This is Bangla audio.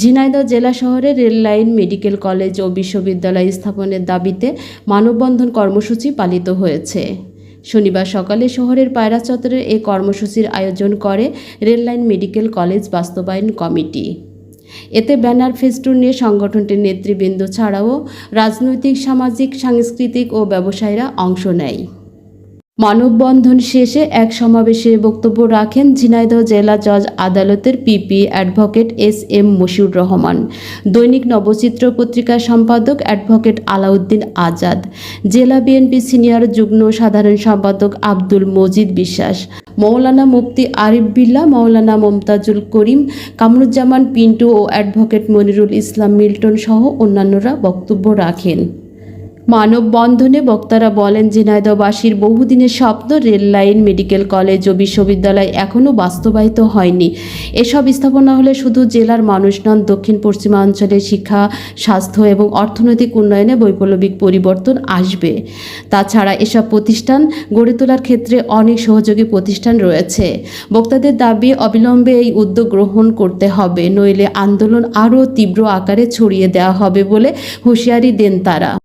ঝিনাইদহ জেলা শহরে রেল লাইন, মেডিকেল কলেজ ও বিশ্ববিদ্যালয় স্থাপনের দাবিতে মানববন্ধন কর্মসূচি পালিত হয়েছে। শনিবার সকালে শহরের পায়রা চত্বরে এই কর্মসূচির আয়োজন করে রেললাইন মেডিকেল কলেজ বাস্তবায়ন কমিটি। এতে ব্যানার ফেস্টুন নিয়ে সংগঠনটির নেতৃবৃন্দ ছাড়াও রাজনৈতিক, সামাজিক, সাংস্কৃতিক ও ব্যবসায়ীরা অংশ নেয়। মানববন্ধন শেষে এক সমাবেশে বক্তব্য রাখেন ঝিনাইদহ জেলা জজ আদালতের PP advocate S M Moshiur Rahman, দৈনিক নবচিত্র পত্রিকার সম্পাদক অ্যাডভোকেট আলাউদ্দিন আজাদ, জেলা বিএনপি সিনিয়র যুগ্ম সাধারণ সম্পাদক আব্দুল মজিদ বিশ্বাস, মৌলানা মুফতি আরিফ বিল্লা, মৌলানা মমতাজুল করিম, কামরুজ্জামান পিন্টু ও অ্যাডভোকেট মনিরুল ইসলাম মিল্টন সহ অন্যান্যরা বক্তব্য রাখেন। মানববন্ধনে বক্তারা বলেন, ঝিনাইদহবাসীর বহুদিনের স্বপ্ন রেল লাইন, মেডিকেল কলেজ ও বিশ্ববিদ্যালয় এখনও বাস্তবায়িত হয়নি। এসব স্থাপনা হলে শুধু জেলার মানুষ নন, দক্ষিণ পশ্চিমাঞ্চলের শিক্ষা, স্বাস্থ্য এবং অর্থনৈতিক উন্নয়নে বৈপ্লবিক পরিবর্তন আসবে। তাছাড়া এসব প্রতিষ্ঠান গড়ে তোলার ক্ষেত্রে অনেক সহযোগী প্রতিষ্ঠান রয়েছে। বক্তাদের দাবি, অবিলম্বে এই উদ্যোগ গ্রহণ করতে হবে, নইলে আন্দোলন আরও তীব্র আকারে ছড়িয়ে দেওয়া হবে বলে হুঁশিয়ারি দেন তারা।